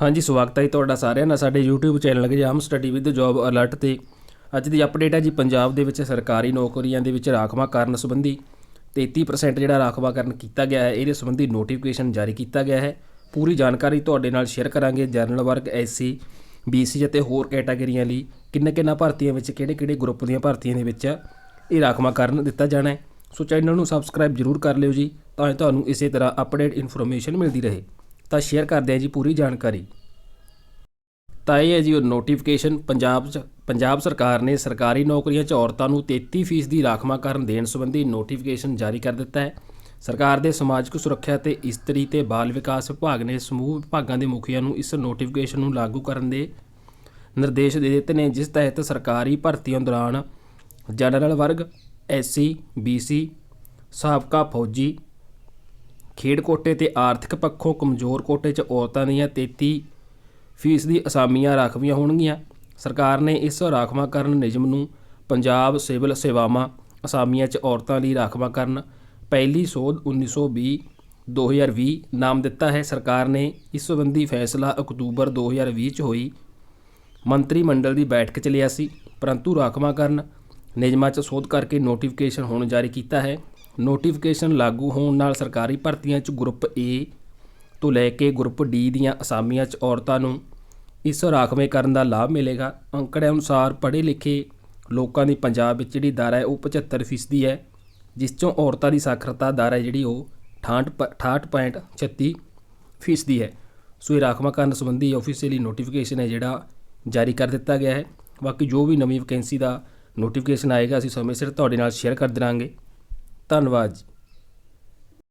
ਹਾਂਜੀ, ਸਵਾਗਤ ਹੈ ਜੀ ਤੁਹਾਡਾ ਸਾਰਿਆਂ ਦਾ। ਸਾਡੇ YouTube ਚੈਨਲ ਗਜਾਮ ਸਟੱਡੀ ਵਿਦ ਜੌਬ ਅਲਰਟ ਤੇ। ਅੱਜ ਦੀ ਅਪਡੇਟ ਹੈ ਜੀ, ਪੰਜਾਬ ਦੇ ਵਿੱਚ ਸਰਕਾਰੀ ਨੌਕਰੀਆਂ ਦੇ ਵਿੱਚ ਰਾਖਵਾਂਕਰਨ ਸੰਬੰਧੀ 33% ਜਿਹੜਾ ਰਾਖਵਾਂਕਰਨ ਕੀਤਾ ਗਿਆ ਹੈ, ਇਹਦੇ ਸੰਬੰਧੀ ਨੋਟੀਫਿਕੇਸ਼ਨ ਜਾਰੀ ਕੀਤਾ ਗਿਆ ਹੈ। ਪੂਰੀ ਜਾਣਕਾਰੀ ਤੁਹਾਡੇ ਨਾਲ ਸ਼ੇਅਰ ਕਰਾਂਗੇ। ਜਨਰਲ ਵਰਗ ਐਸਸੀ BC ਅਤੇ ਹੋਰ ਕੈਟਾਗਰੀਆਂ ਲਈ ਕਿੰਨੇ ਕਿੰਨਾ ਭਰਤੀਆਂ ਵਿੱਚ ਕਿਹੜੇ ਕਿਹੜੇ ਗਰੁੱਪ ਦੀਆਂ ਭਰਤੀਆਂ ਦੇ ਵਿੱਚ ਇਹ ਰਾਖਵਾਂਕਰਨ ਦਿੱਤਾ ਜਾਣਾ ਹੈ। ਸੋ ਚੈਨਲ ਨੂੰ ਸਬਸਕ੍ਰਾਈਬ ਜਰੂਰ ਕਰ ਲਿਓ ਜੀ, ਤਾਂ ਤੁਹਾਨੂੰ ਇਸੇ ਤਰ੍ਹਾਂ ਅਪਡੇਟ ਇਨਫੋਰਮੇਸ਼ਨ ਮਿਲਦੀ ਰਹੇ। ਤਾਂ ਸ਼ੇਅਰ ਕਰਦੇ ਹਾਂ ਜੀ ਪੂਰੀ ਜਾਣਕਾਰੀ। ਤਾਂ ਇਹ ਹੈ ਜੀ ਉਹ ਨੋਟੀਫਿਕੇਸ਼ਨ ਪੰਜਾਬ 'ਚ ਪੰਜਾਬ ਸਰਕਾਰ ਨੇ ਸਰਕਾਰੀ ਨੌਕਰੀਆਂ 'ਚ ਔਰਤਾਂ ਨੂੰ 33% ਦੀ ਰਾਖਵਾਂਕਰਨ ਦੇਣ ਸੰਬੰਧੀ ਨੋਟੀਫਿਕੇਸ਼ਨ ਜਾਰੀ ਕਰ ਦਿੱਤਾ ਹੈ। ਸਰਕਾਰ ਦੇ ਸਮਾਜਿਕ ਸੁਰੱਖਿਆ ਤੇ ਇਸਤਰੀ ਤੇ ਬਾਲ ਵਿਕਾਸ ਵਿਭਾਗ ਨੇ ਸਮੂਹ ਵਿਭਾਗਾਂ ਦੇ ਮੁਖੀਆਂ ਨੂੰ ਇਸ ਨੋਟੀਫਿਕੇਸ਼ਨ ਨੂੰ ਲਾਗੂ ਕਰਨ ਦੇ ਨਿਰਦੇਸ਼ ਦੇ ਦਿੱਤੇ ਨੇ, ਜਿਸ ਤਹਿਤ ਸਰਕਾਰੀ ਭਰਤੀਆਂ ਦੌਰਾਨ ਜਨਰਲ ਵਰਗ ਐਸਸੀ ਬੀਸੀ ਸਾਬਕਾ ਫੌਜੀ ਖੇਡ ਕੋਟੇ ਤੇ ਆਰਥਿਕ ਪੱਖੋਂ ਕਮਜ਼ੋਰ ਕੋਟੇ 'ਚ ਔਰਤਾਂ ਦੀਆਂ 33 ਫੀਸਦੀ ਅਸਾਮੀਆਂ ਰਾਖਵੀਆਂ ਹੋਣਗੀਆਂ। ਸਰਕਾਰ ਨੇ ਇਸ ਰਾਖਵਾਂਕਰਨ ਨਿਯਮ ਨੂੰ ਪੰਜਾਬ ਸਿਵਲ ਸੇਵਾਵਾਂ ਅਸਾਮੀਆਂ 'ਚ ਔਰਤਾਂ ਲਈ ਰਾਖਵਾਂਕਰਨ ਪਹਿਲੀ ਸੋਧ 1920 2020 ਨਾਮ ਦਿੱਤਾ ਹੈ। ਸਰਕਾਰ ਨੇ ਇਸ ਸੰਬੰਧੀ ਫੈਸਲਾ ਅਕਤੂਬਰ 2020 'ਚ ਹੋਈ। ਮੰਤਰੀ ਮੰਡਲ ਦੀ ਬੈਠਕ 'ਚ ਲਿਆ ਸੀ। ਪਰੰਤੂ ਰਾਖਵਾਂਕਰਨ ਨਿਯਮਾਂ 'ਚ ਸੋਧ ਕਰਕੇ ਨੋਟੀਫਿਕੇਸ਼ਨ ਹੁਣ ਜਾਰੀ ਕੀਤਾ ਹੈ। ਨੋਟੀਫਿਕੇਸ਼ਨ ਲਾਗੂ ਹੋਣ ਨਾਲ ਸਰਕਾਰੀ ਭਰਤੀਆਂ 'ਚ ਗਰੁੱਪ ਏ ਤੋਂ ਲੈ ਕੇ ਗਰੁੱਪ ਡੀ ਦੀਆਂ ਅਸਾਮੀਆਂ 'ਚ ਔਰਤਾਂ ਨੂੰ ਇਸ ਰਾਖਵੇਂਕਰਨ ਦਾ ਲਾਭ ਮਿਲੇਗਾ। ਅੰਕੜਿਆਂ ਅਨੁਸਾਰ ਪੜ੍ਹੇ ਲਿਖੇ ਲੋਕਾਂ ਦੀ ਪੰਜਾਬ ਵਿੱਚ ਜਿਹੜੀ ਦਰ ਹੈ ਉਹ 75% ਫੀਸਦੀ ਹੈ, ਜਿਸ 'ਚੋਂ ਔਰਤਾਂ ਦੀ ਸਾਖਰਤਾ ਦਰ ਹੈ ਜਿਹੜੀ ਉਹ 68 68.36 ਫੀਸਦੀ ਹੈ। ਸੋ ਇਹ ਰਾਖਵਾਂਕਰਨ ਸੰਬੰਧੀ ਆਫੀਸ਼ੀਅਲੀ ਨੋਟੀਫਿਕੇਸ਼ਨ ਹੈ ਜਿਹੜਾ ਜਾਰੀ ਕਰ ਦਿੱਤਾ ਗਿਆ ਹੈ। ਬਾਕੀ ਜੋ ਵੀ ਨਵੀਂ ਵੈਕੈਂਸੀ ਦਾ ਨੋਟੀਫਿਕੇਸ਼ਨ ਆਏਗਾ, ਅਸੀਂ ਸਮੇਂ ਸਿਰ ਤੁਹਾਡੇ ਨਾਲ ਸ਼ੇਅਰ ਕਰ ਦੇਵਾਂਗੇ ਧੰਨਵਾਦ ਜੀ।